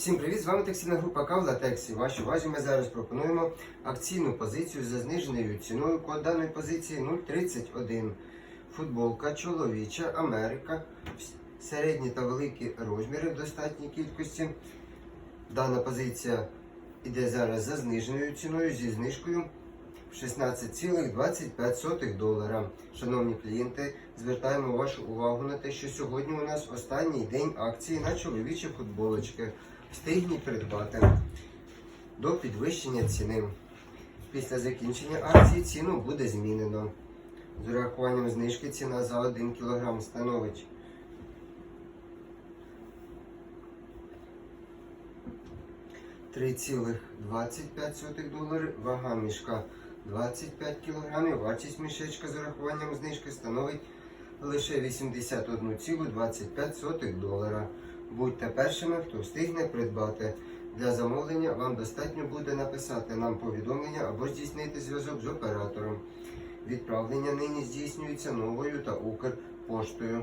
Всім привіт! З вами текстильна група Кавла Тексі. Вашій увазі ми зараз пропонуємо акційну позицію за зниженою ціною. Код даної позиції 031. Футболка чоловіча Америка. Середні та великі розміри в достатній кількості. Дана позиція йде зараз за зниженою ціною зі знижкою 16,25 долара. Шановні клієнти, звертаємо вашу увагу на те, що сьогодні у нас останній день акції на чоловічі футболочки. Встигніть придбати до підвищення ціни. Після закінчення акції ціну буде змінено. З урахуванням знижки ціна за 1 кг становить 3,25 долари, вага мішка 25 кг, вартість мішечка з урахуванням знижки становить лише 81,25 долара. Будьте першими, хто встигне придбати. Для замовлення вам достатньо буде написати нам повідомлення або здійснити зв'язок з оператором. Відправлення нині здійснюється новою та Укрпоштою.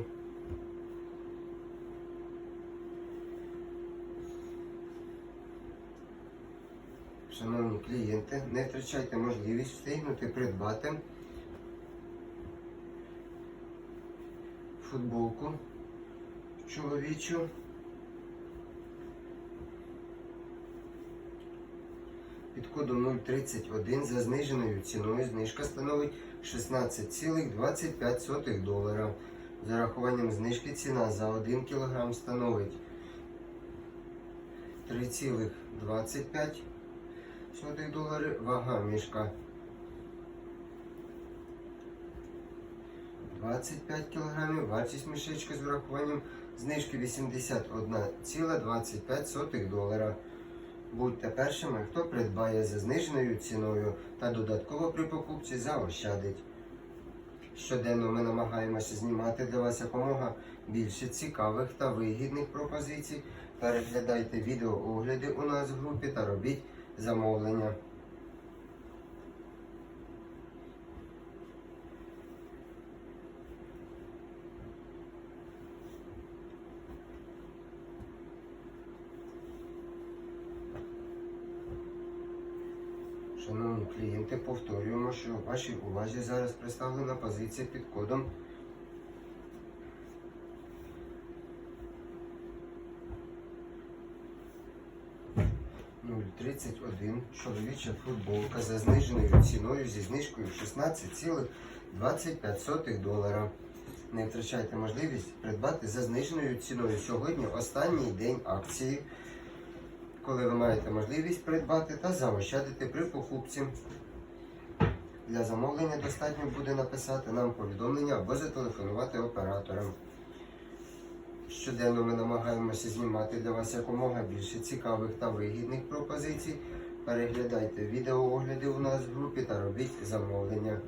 Шановні клієнти, не втрачайте можливість встигнути придбати футболку чоловічу. Під кодом 031 за зниженою ціною знижка становить 16,25 долара. За рахуванням знижки ціна за 1 кг становить 3,25 долари. Вага мішка 25 кг. Вартість мішечка з врахуванням знижки 81,25 долара. Будьте першими, хто придбає за зниженою ціною та додатково при покупці заощадить. Щоденно ми намагаємося знімати для вас якомога більше цікавих та вигідних пропозицій. Переглядайте відеоогляди у нас в групі та робіть замовлення. Шановні клієнти, повторюємо, що вашій увазі зараз представлена позиція під кодом 031 чоловіча футболка за зниженою ціною зі знижкою 16,25 долара. Не втрачайте можливість придбати за зниженою ціною сьогодні останній день акції коли ви маєте можливість придбати та заощадити при покупці. Для замовлення достатньо буде написати нам повідомлення або зателефонувати операторам. Щоденно ми намагаємося знімати для вас якомога більше цікавих та вигідних пропозицій. Переглядайте відеоогляди у нас в групі та робіть замовлення.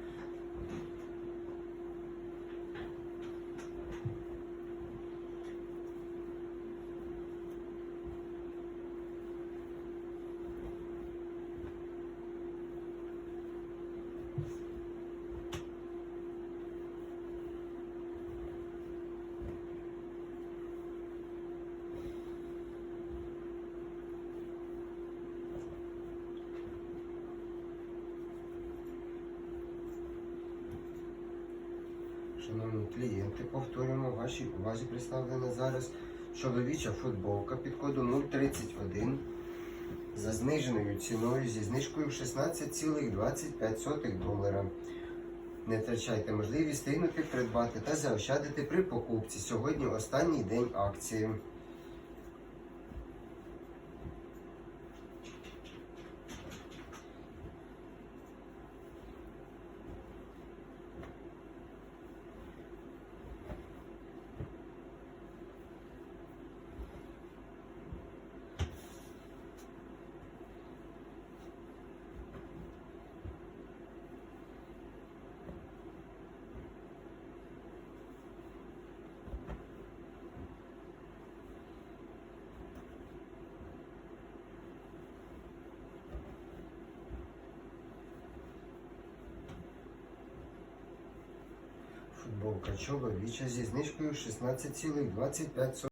Шановні клієнти, повторюємо вашій увазі представлена зараз чоловіча футболка під кодом 031 за зниженою ціною зі знижкою 16,25 долара. Не втрачайте можливість стигнути, придбати та заощадити при покупці. Сьогодні останній день акції. Футболка чоловіча зі знижкою 16,25